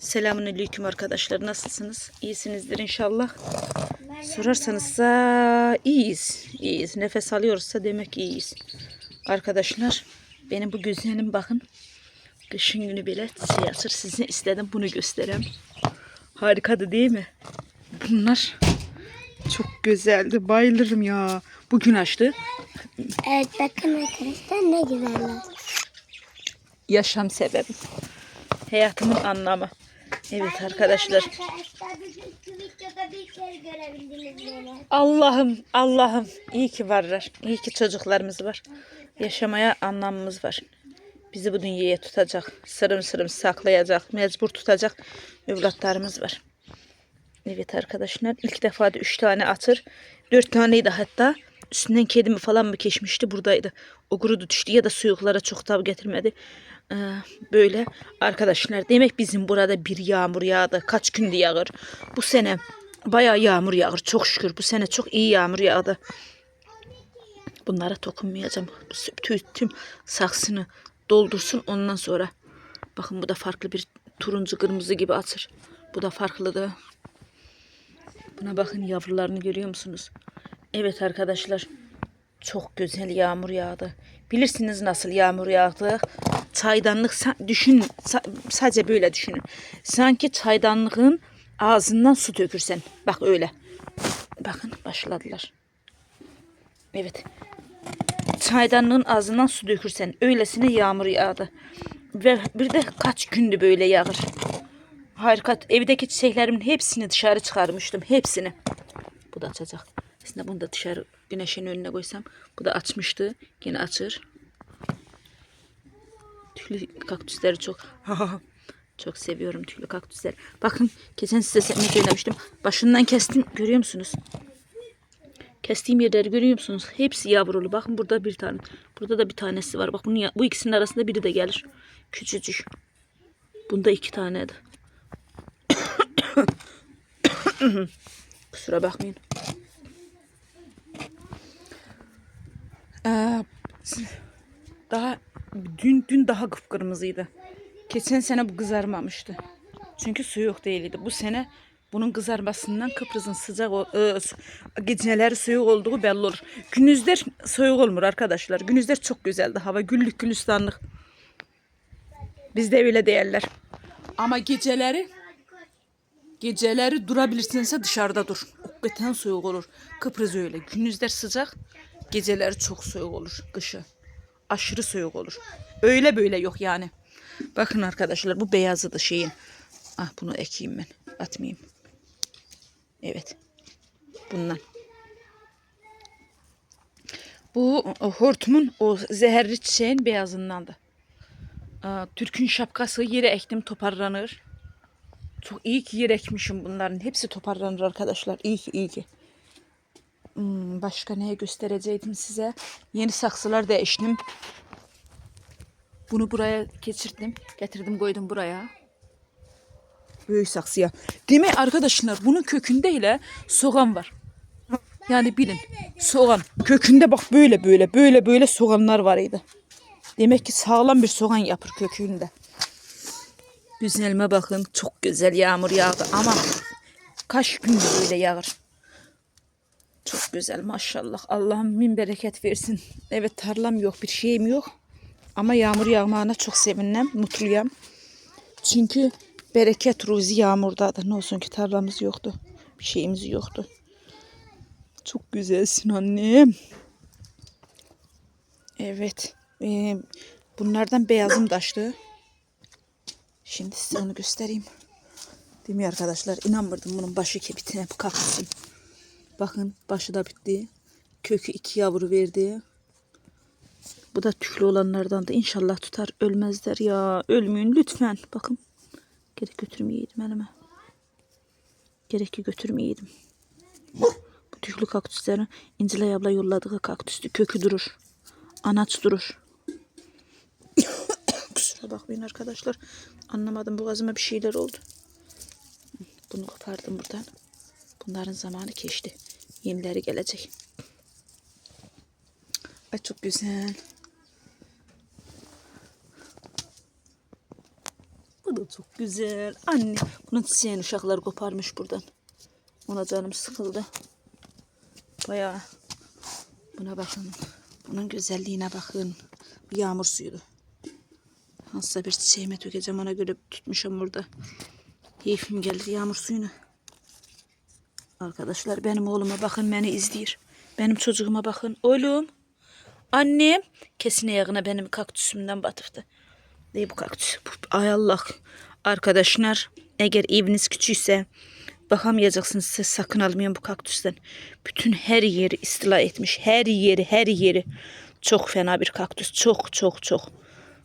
Selamünaleyküm arkadaşlar. Nasılsınız? İyisinizdir inşallah. Sorarsanızsa iyiyiz. İyiyiz. Nefes alıyoruzsa demek iyiyiz. Arkadaşlar benim bu güzelim bakın. Kışın günü bile açır. Size istedim bunu göstereyim. Harikadı değil mi? Bunlar çok güzeldi. Bayılırım ya. Bugün açtı. Evet bakın arkadaşlar ne güzeller. Yaşam sebebim. Hayatımın anlamı. Evet arkadaşlar. Böyle. Allah'ım Allah'ım iyi ki varlar. İyi ki çocuklarımız var. Yaşamaya anlamımız var. Bizi bu dünyaya tutacak. Sırım sırım saklayacak. Mecbur tutacak evlatlarımız var. Evet arkadaşlar ilk defa da 3 tane atır. 4 taneydi hatta. Üstünden kedimi falan mı geçmişti buradaydı. O kurudu düştü ya da suyuklara çok tav getirmedi. Ee, böyle arkadaşlar demek bizim burada bir yağmur yağdı. Kaç gündü yağır. Bu sene bayağı yağmur yağır. Çok şükür bu sene çok iyi yağmur yağdı. Bunlara dokunmayacağım. Tüm, saksını doldursun ondan sonra. Bakın bu da farklı bir turuncu kırmızı gibi atır. Bu da farklı Buna bakın yavrularını görüyor musunuz? Evet arkadaşlar. Çok güzel yağmur yağdı. Bilirsiniz nasıl yağmur yağdı. Çaydanlık düşün sa- sadece böyle düşünün. Sanki çaydanlığın ağzından su dökürsen. Bak öyle. Bakın başladılar. Evet. Çaydanlığın ağzından su dökürsen öylesine yağmur yağdı. Ve bir de kaç gündü böyle yağır. Harika. Evdeki çiçeklerimin hepsini dışarı çıkarmıştım. Hepsini. Bu da açacak. Aslında bunu da dışarı güneşin önüne koysam. Bu da açmıştı. Yine açır. Tüylü kaktüsleri çok. çok seviyorum tüylü kaktüsleri. Bakın geçen size ne söylemiştim. Başından kestim. Görüyor musunuz? Kestiğim yerleri görüyor musunuz? Hepsi yavrulu. Bakın burada bir tane. Burada da bir tanesi var. Bak bunun bu ikisinin arasında biri de gelir. Küçücük. Bunda iki taneydi. Kusura bakmayın. Ee, daha dün dün daha kıpkırmızıydı. Geçen sene bu kızarmamıştı. Çünkü su yok değildi. Bu sene bunun kızarmasından Kıbrıs'ın sıcak e, geceleri soğuk olduğu belli olur. Gündüzler soğuk olmur arkadaşlar. Gündüzler çok güzeldi. Hava güllük gülistanlık. Bizde öyle değerler. Ama geceleri geceleri durabilirsinse dışarıda dur. Hakikaten soğuk olur. Kıbrıs öyle. Gündüzler sıcak, geceleri çok soğuk olur kışı. Aşırı soğuk olur. Öyle böyle yok yani. Bakın arkadaşlar bu beyazı da şeyin. Ah bunu ekeyim ben. Atmayayım. Evet. Bundan. Bu hortumun o zehirli çiçeğin beyazındandı. Aa, Türk'ün şapkası yere ektim toparlanır. Çok iyi ki yer ekmişim bunların. Hepsi toparlanır arkadaşlar. İyi ki iyi ki. Hmm, başka neye göstereceydim size? Yeni saksılar değiştim. Bunu buraya geçirdim. Getirdim koydum buraya. Büyük saksıya. Mi arkadaşlar? Bunun kökünde ile soğan var. Yani bilin. Soğan. Kökünde bak böyle böyle böyle böyle soğanlar var idi. Demek ki sağlam bir soğan yapır kökünde. Güzelime bakın. Çok güzel yağmur yağdı ama kaç gün böyle yağar. Çok güzel maşallah. Allah'ım bin bereket versin. Evet tarlam yok bir şeyim yok. Ama yağmur yağmağına çok sevindim. Mutluyum. Çünkü bereket ruzi yağmurdadır. Ne olsun ki tarlamız yoktu. Bir şeyimiz yoktu. Çok güzelsin annem. Evet. Ee, bunlardan beyazım taştı. Şimdi size onu göstereyim. Değil mi arkadaşlar? İnanmırdım bunun başı ki bitine bu kalksın. Bakın başı da bitti. Kökü iki yavru verdi. Bu da tüklü olanlardan da inşallah tutar. Ölmezler ya. Ölmeyin lütfen. Bakın. Gerek götürmeyeydim elime. Gerek ki götürmeyeydim. Bu tüklü kaktüslerin İncilay abla yolladığı kaktüstü. Kökü durur. Anaç durur. Kusura bakmayın arkadaşlar. Anlamadım boğazıma bir şeyler oldu. Bunu kopardım buradan. Bunların zamanı geçti. Yenileri gelecek. Ay çok güzel. Bu da çok güzel. Anne bunun çiçeğin uşakları koparmış buradan. Ona canım sıkıldı. Bayağı. Buna bakın. Bunun güzelliğine bakın. Bir yağmur suyuydu. Nasılsa bir çiçeğime dökeceğim ona göre tutmuşum burada. Keyfim geldi yağmur suyunu. Arkadaşlar benim oğluma bakın beni izliyor. Benim çocuğuma bakın. Oğlum. Annem. Kesin ayağına benim kaktüsümden batıftı. Ne bu kaktüs? Ay Allah. Arkadaşlar eğer eviniz küçükse bakamayacaksınız size sakın almayın bu kaktüsten. Bütün her yeri istila etmiş. Her yeri her yeri. Çok fena bir kaktüs. Çok çok çok.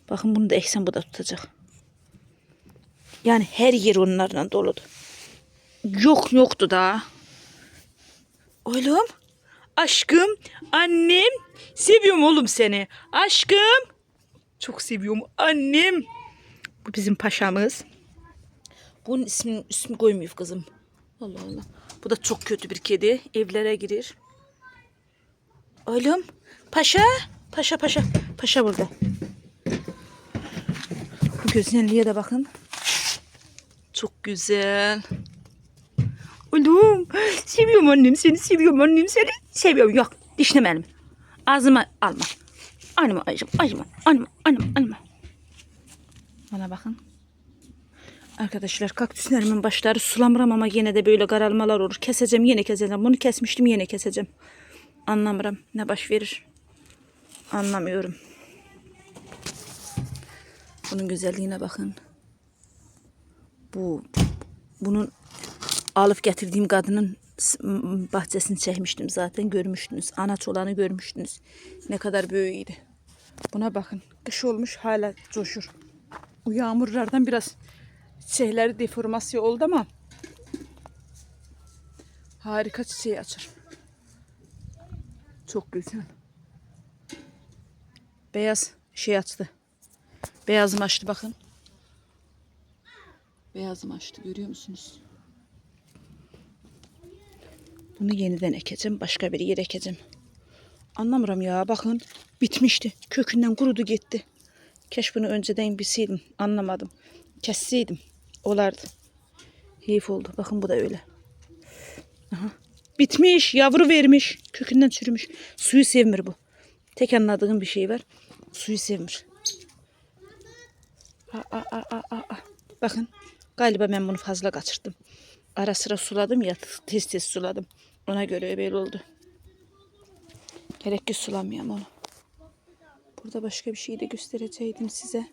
Bakın bunu da eksen bu da tutacak. Yani her yer onlarla doludu. Yok yoktu daha. Oğlum. Aşkım. Annem. Seviyorum oğlum seni. Aşkım. Çok seviyorum annem. Bu bizim paşamız. Bunun ismini, ismi koymuyor kızım. Allah Allah. Bu da çok kötü bir kedi. Evlere girir. Oğlum. Paşa. Paşa paşa. Paşa burada. Bu güzelliğe de bakın. Çok güzel. Oğlum. Seviyorum annem seni. Seviyorum annem seni. Seviyorum. Yok. Dişlemelim. Ağzıma alma. Anima acım. Acıma. Anima. Anima. Anima. Bana bakın. Arkadaşlar kaktüslerimin başları sulamıram ama yine de böyle karalmalar olur. Keseceğim yine keseceğim. Bunu kesmiştim yine keseceğim. Anlamıram. Ne baş verir. Anlamıyorum. Bunun güzelliğine bakın. Bu bunun alıp getirdiğim kadının s- m- bahçesini çekmiştim zaten görmüştünüz. Anaç olanı görmüştünüz. Ne kadar böyüydü. Buna bakın. Kış olmuş hala coşur. Bu yağmurlardan biraz şeyleri deformasyon oldu ama harika çiçeği açar. Çok güzel. Beyaz şey açtı. Beyazım açtı bakın. Beyazım açtı görüyor musunuz? Bunu yeniden ekeceğim. Başka bir yere ekeceğim. Anlamıyorum ya. Bakın bitmişti. Kökünden kurudu gitti. Keşke bunu önceden bilseydim. Anlamadım. Kesseydim. Olardı. Heyif oldu. Bakın bu da öyle. Aha. Bitmiş. Yavru vermiş. Kökünden çürümüş. Suyu sevmir bu. Tek anladığım bir şey var. Suyu sevmir. Aa, aa, aa, aa. Bakın. Galiba ben bunu fazla kaçırdım. Ara sıra suladım ya. Tez tez suladım. Ona göre böyle oldu. Gerek ki sulamayayım onu. Burada başka bir şey de göstereceydim size.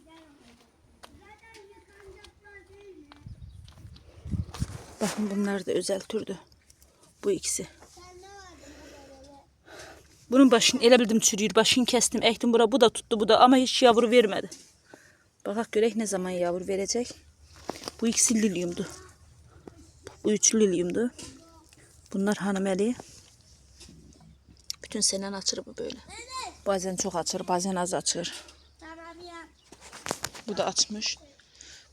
Bakın bunlar da özel türdü. Bu ikisi. Bunun başını ele bildim. Başını kestim, ektim bura. Bu da tuttu, bu da ama hiç yavru vermedi. Bakak görek ne zaman yavru verecek. Bu ikisi lilyumdu. Bu üç lilyumdu. Bunlar hanımeli. Bütün senen açır bu böyle. Bazen çok açır, bazen az açır. Bu da açmış.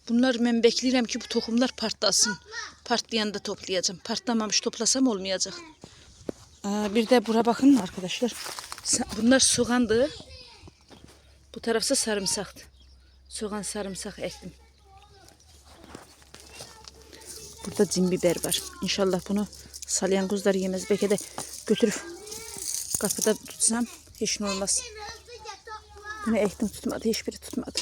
Bunlar ben bekleyirəm ki bu tohumlar partlasın. Partlayanda toplayacağım. Partlamamış toplasam olmayacak. Aa, bir de bura bakın arkadaşlar. Bunlar soğandı. Bu tarafsa sarımsaktı. Soğan sarımsak ektim. Burada cin biber var. İnşallah bunu salyangozlar yemez. Belki de götürüp kapıda tutsam hiç ne olmaz. Bunu ektim tutmadı. Hiçbiri tutmadı.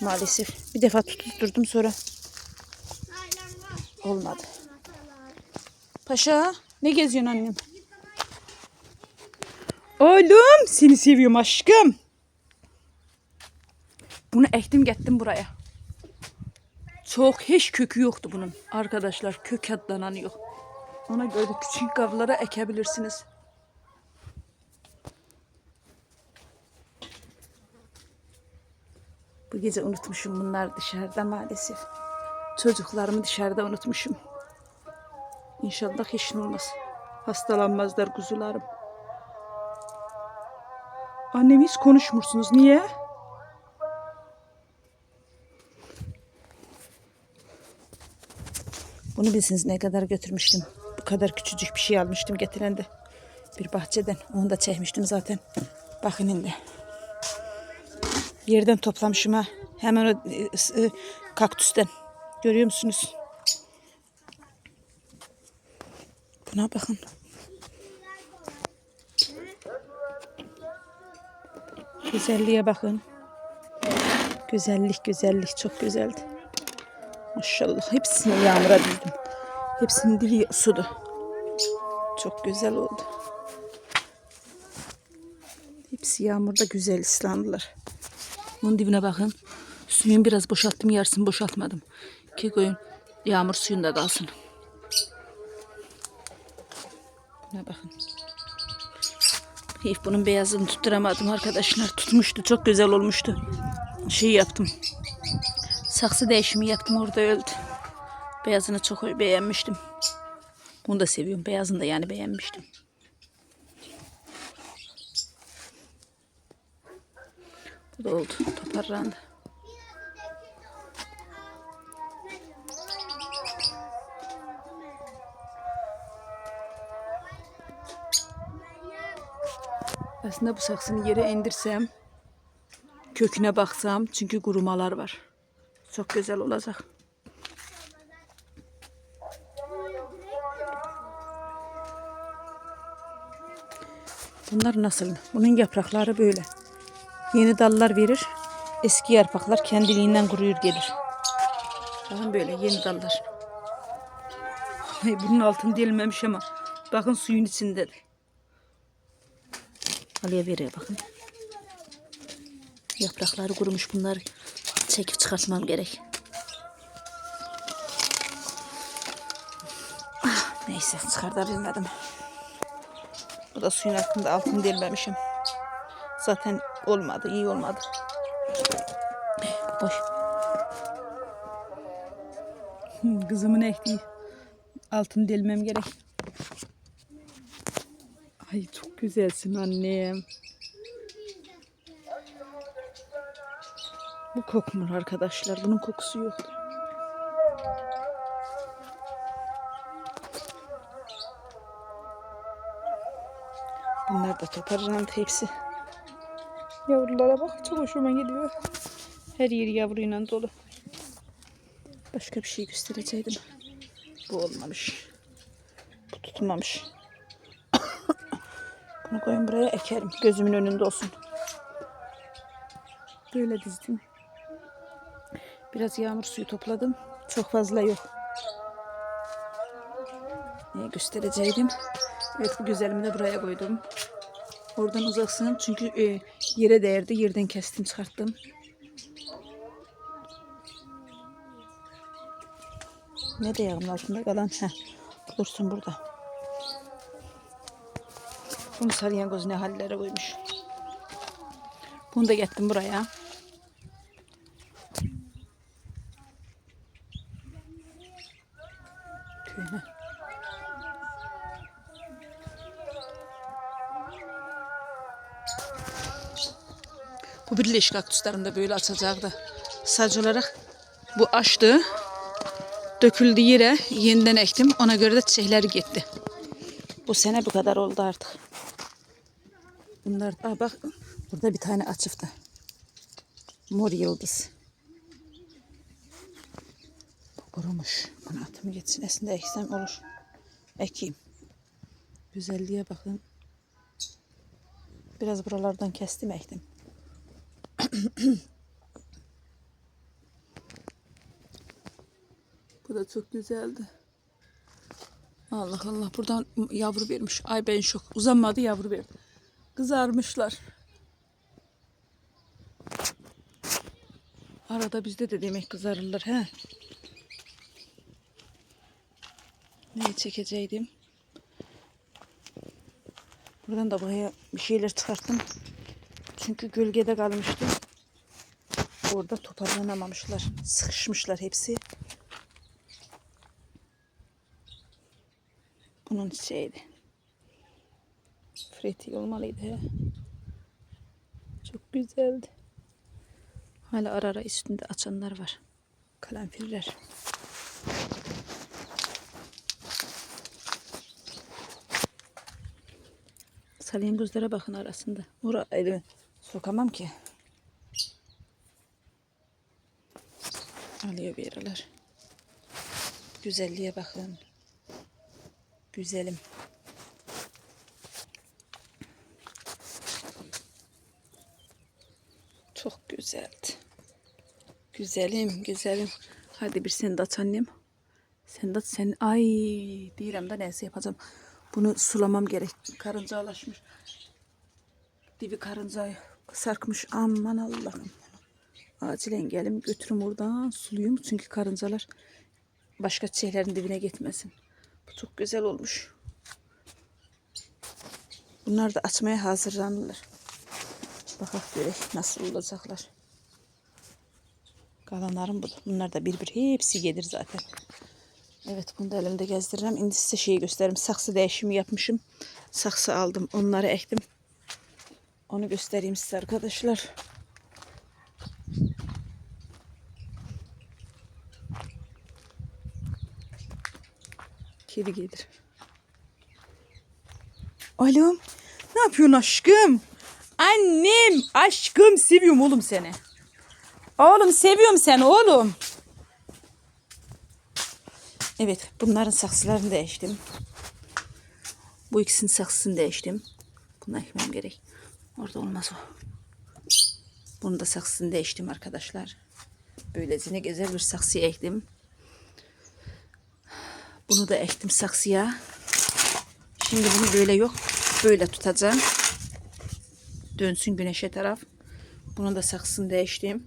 Maalesef. Bir defa tutturdum sonra olmadı. Paşa ne geziyorsun annem? Oğlum seni seviyorum aşkım. Bunu ektim gettim buraya. Çok hiç kökü yoktu bunun. Arkadaşlar kök adlanan yok. Ona göre de küçük kablara ekebilirsiniz. Bu gece unutmuşum bunlar dışarıda maalesef. Çocuklarımı dışarıda unutmuşum. İnşallah hiç olmaz. Hastalanmazlar kuzularım. Annem hiç konuşmursunuz. Niye? Bunu bilsiniz ne kadar götürmüştüm. Bu kadar küçücük bir şey almıştım getiren de. Bir bahçeden. Onu da çekmiştim zaten. Bakın şimdi. Yerden toplamışım ha. Hemen o e, e, kaktüsten. Görüyor musunuz? Buna bakın. Güzelliğe bakın. Güzellik, güzellik çok güzeldi. Maşallah hepsini yağmura dizdim. Hepsinin dibi sudu. Çok güzel oldu. Hepsi yağmurda güzel ıslandılar. Bunun dibine bakın. Suyun biraz boşalttım yarısını boşaltmadım. Ki koyun yağmur suyunda kalsın. Buna bakın. Heyif bunun beyazını tutturamadım arkadaşlar. Tutmuştu. Çok güzel olmuştu. Şey yaptım. Saksı değişimi yaptım orada öldü. Beyazını çok beğenmiştim. Bunu da seviyorum. Beyazını da yani beğenmiştim. Bu da oldu. Toparlandı. Aslında bu saksını yere indirsem, köküne baksam çünkü kurumalar var. Çok güzel olacak. Bunlar nasıl? Bunun yaprakları böyle. Yeni dallar verir. Eski yapraklar kendiliğinden kuruyur gelir. Bakın böyle yeni dallar. Ay, bunun altını delmemiş ama. Bakın suyun içinde de. Halıya veriyor bakın. Yaprakları kurumuş bunları çekip çıkartmam gerek. Ah, neyse çıkartabilmedim. Bu da suyun altında altını delmemişim. Zaten olmadı, iyi olmadı. Hmm, Kızımın ektiği altını delmem gerek. Ay çok güzelsin annem. Bu kokmuyor arkadaşlar. Bunun kokusu yok. Bunlar da toparlandı hepsi. Yavrulara bak çok hoşuma gidiyor. Her yeri yavruyla dolu. Başka bir şey göstereceydim. Bu olmamış. Bu tutmamış. Bunu koyun buraya ekerim. Gözümün önünde olsun. Böyle dizdim. Biraz yağmur suyu topladım. Çok fazla yok. Niye göstereceydim? Evet bu güzelimi de buraya koydum. Oradan uzaksın çünkü e, yere değerdi. Yerden kestim çıkarttım. Ne de yağın altında kalan? Heh, dursun burada. Bunu salyangoz ne hallere koymuş. Bunu da getirdim buraya. Kaktüslerim de böyle açacaktı. Sadece olarak bu açtı. Döküldü yere yeniden ektim. Ona göre de çiçekler gitti. Bu sene bu kadar oldu artık. Bunlar da bak burada bir tane açıftı. Mor yıldız. Kurumuş. Bunu atımı geçsin. Esinde eksem olur. Ekeyim. Güzelliğe bakın. Biraz buralardan kestim ektim. Bu da çok güzeldi. Allah Allah buradan yavru vermiş. Ay ben şok. Uzanmadı yavru verdi. Kızarmışlar. Arada bizde de demek kızarırlar he. Neyi çekeceydim? Buradan da buraya bir şeyler çıkarttım. Çünkü gölgede kalmıştı. Orada toparlanamamışlar. Sıkışmışlar hepsi. Bunun şeydi. Freti olmalıydı. Çok güzeldi. Hala ara ara üstünde açanlar var. Kalemfirler. Salyangozlara bakın arasında. Elimi sokamam ki. Alıyor bir aralar. Güzelliğe bakın. Güzelim. Çok güzeldi. Güzelim, güzelim. Hadi bir sen de annem. Sen de sen. Ay, deyirəm da neyse yapacağım. Bunu sulamam gerek. Karıncalaşmış. Dibi karıncayı sarkmış. Aman Allah'ım. Acilen gelim götürüm oradan suluyum. Çünkü karıncalar başka çiçeklerin dibine gitmesin. Bu çok güzel olmuş. Bunlar da açmaya hazırlanırlar. Bakalım görek nasıl olacaklar. Kalanlarım bu. Bunlar da bir bir hepsi gelir zaten. Evet bunu da elimde gezdiririm. Şimdi size şeyi göstereyim. Saksı değişimi yapmışım. Saksı aldım. Onları ektim. Onu göstereyim size arkadaşlar. Kedi gelir. Alo. Ne yapıyorsun aşkım? Annem. Aşkım seviyorum oğlum seni. Oğlum seviyorum seni oğlum. Evet bunların saksılarını değiştim. Bu ikisinin saksısını değiştim. Bunu ekmem gerek. Orada olmaz o. Bunu da saksısını değiştim arkadaşlar. Böylesine güzel bir saksıya ektim. Bunu da ektim saksıya. Şimdi bunu böyle yok. Böyle tutacağım. Dönsün güneşe taraf. Bunu da saksısını değiştim.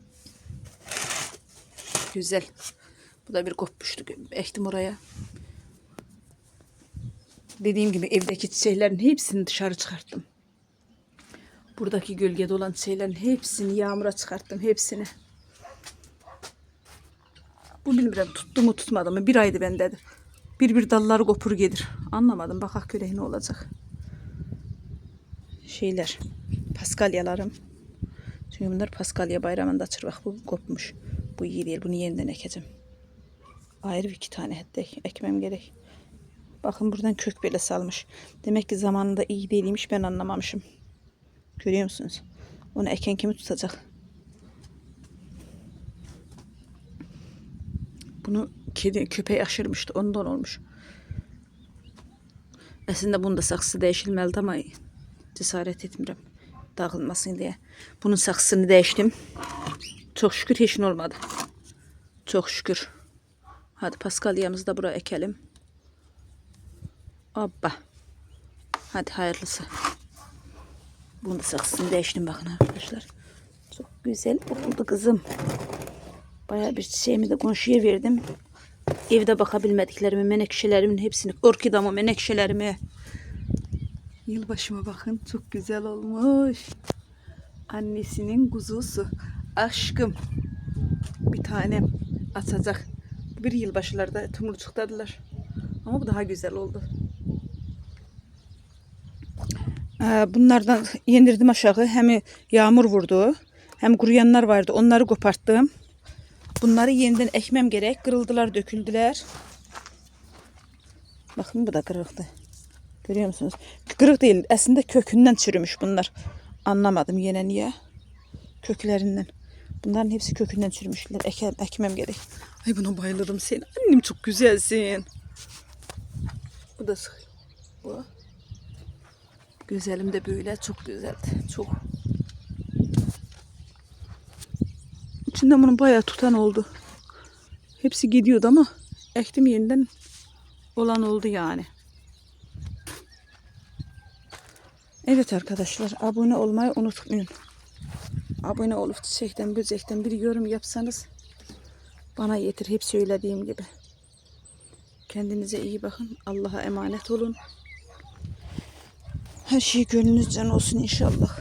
Güzel. Bu da bir kopmuştu. Ektim oraya. Dediğim gibi evdeki çiçeklerin hepsini dışarı çıkarttım. Buradaki gölgede olan çiçeklerin hepsini yağmura çıkarttım. Hepsini. Bu bilmiyorum tuttu mu tutmadı mı. Bir aydı bende de. Bir bir dalları kopur gelir. Anlamadım. Bakak görev ne olacak. Şeyler. Paskalyalarım. Çünkü bunlar Paskalya bayramında açır. Bak bu kopmuş. Bu iyi değil. Bunu yeniden ekeceğim. Ayrı iki tane hatta ekmem gerek. Bakın buradan kök böyle salmış. Demek ki zamanında iyi değilmiş ben anlamamışım. Görüyor musunuz? Onu eken kimi tutacak? Bunu kedi köpeği aşırmıştı. Ondan olmuş. Aslında bunda saksı değişilmeli ama cesaret etmiyorum. Dağılmasın diye. Bunun saksısını değiştim. Çok şükür ne olmadı. Çok şükür. Hadi paskalyamızı da buraya ekelim. Hoppa. Hadi hayırlısı. Bunu saksısını değiştim bakın arkadaşlar. Çok güzel oldu kızım. Bayağı bir çiçeğimi de komşuya verdim. Evde bakabilmediklerimi, menekşelerimin hepsini, orkidamı, menekşelerimi. Yılbaşıma bakın çok güzel olmuş. Annesinin kuzusu. Aşkım. Bir tanem atacak. Bir yılbaşılarda tumurcuktadılar. Ama bu daha güzel oldu. Ee, Bunlardan yendirdim aşağı. Hem yağmur vurdu. Hem kuruyanlar vardı. Onları koparttım. Bunları yeniden ekmem gerek. Kırıldılar, döküldüler. Bakın bu da kırıktı. Görüyor musunuz? Kırık değil. Aslında kökünden çürümüş bunlar. Anlamadım yine niye. Köklerinden. Bunların hepsi kökünden çürümüşler. Ekem, ekmem gerek. Ay buna bayılırım sen. Annem çok güzelsin. Bu da sık. Bu. Güzelim de böyle çok güzeldi. Çok. İçinde bunun bayağı tutan oldu. Hepsi gidiyordu ama ektim yeniden olan oldu yani. Evet arkadaşlar abone olmayı unutmayın. Abone olup çiçekten böcekten bir yorum yapsanız bana yeter hep söylediğim gibi. Kendinize iyi bakın. Allah'a emanet olun. Her şey gönlünüzden olsun inşallah.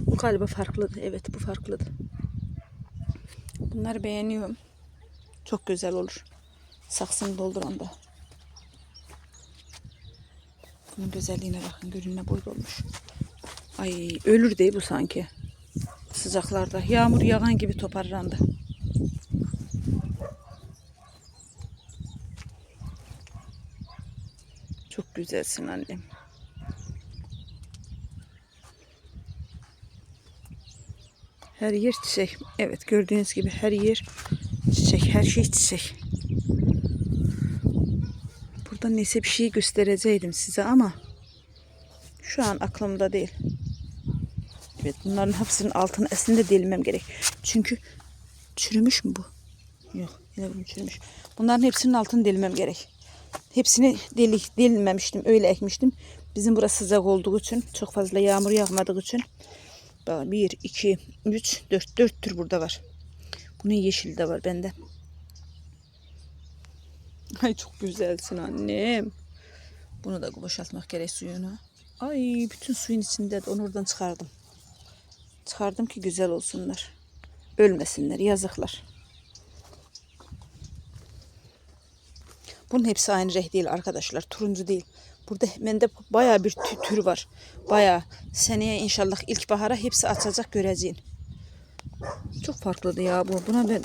Bu galiba farklıdır. Evet bu farklıdır. Bunları beğeniyorum. Çok güzel olur. Saksını dolduran da. Bunun güzelliğine bakın. Gölüne boy olmuş. Ay ölür değil bu sanki. Sıcaklarda. Yağmur yağan gibi toparlandı. Güzelsin annem. Her yer çiçek. Evet gördüğünüz gibi her yer çiçek. Her şey çiçek. Burada neyse bir şey göstereceydim size ama şu an aklımda değil. Evet bunların hepsinin altını esinde delmem gerek. Çünkü çürümüş mü bu? Yok yine bunu çürümüş. Bunların hepsinin altını delmem gerek. Hepsini deli, delmemiştim. Öyle ekmiştim. Bizim burası sıcak olduğu için çok fazla yağmur yağmadığı için Bak, bir, iki, üç, dört. Dört tür burada var. Bunun yeşili de var bende. Ay çok güzelsin annem. Bunu da boşaltmak gerek suyunu. Ay bütün suyun içinde de onu oradan çıkardım. Çıkardım ki güzel olsunlar. Ölmesinler yazıklar. Bunun hepsi aynı renk değil arkadaşlar. Turuncu değil. Burada bende bayağı bir tü- tür var. Bayağı. Seneye inşallah ilkbahara hepsi açacak göreceğin. Çok farklıydı ya bu. Buna ben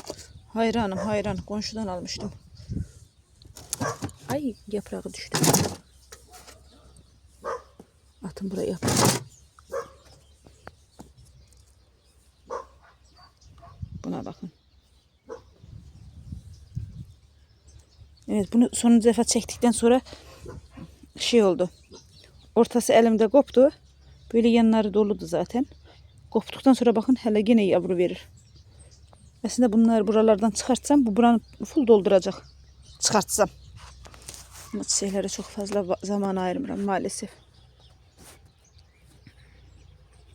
hayranım hayran. Komşudan almıştım. Ay yaprağı düştü. Atın buraya yaprağı. Buna bakın. Evet bunu sonuncu defa çektikten sonra şey oldu. Ortası elimde koptu. Böyle yanları doludu zaten. Koptuktan sonra bakın hele yine yavru verir. Aslında bunları buralardan çıkartsam bu buranı full dolduracak. Çıkartsam. Ama çiçeklere çok fazla zaman ayırmıyorum maalesef.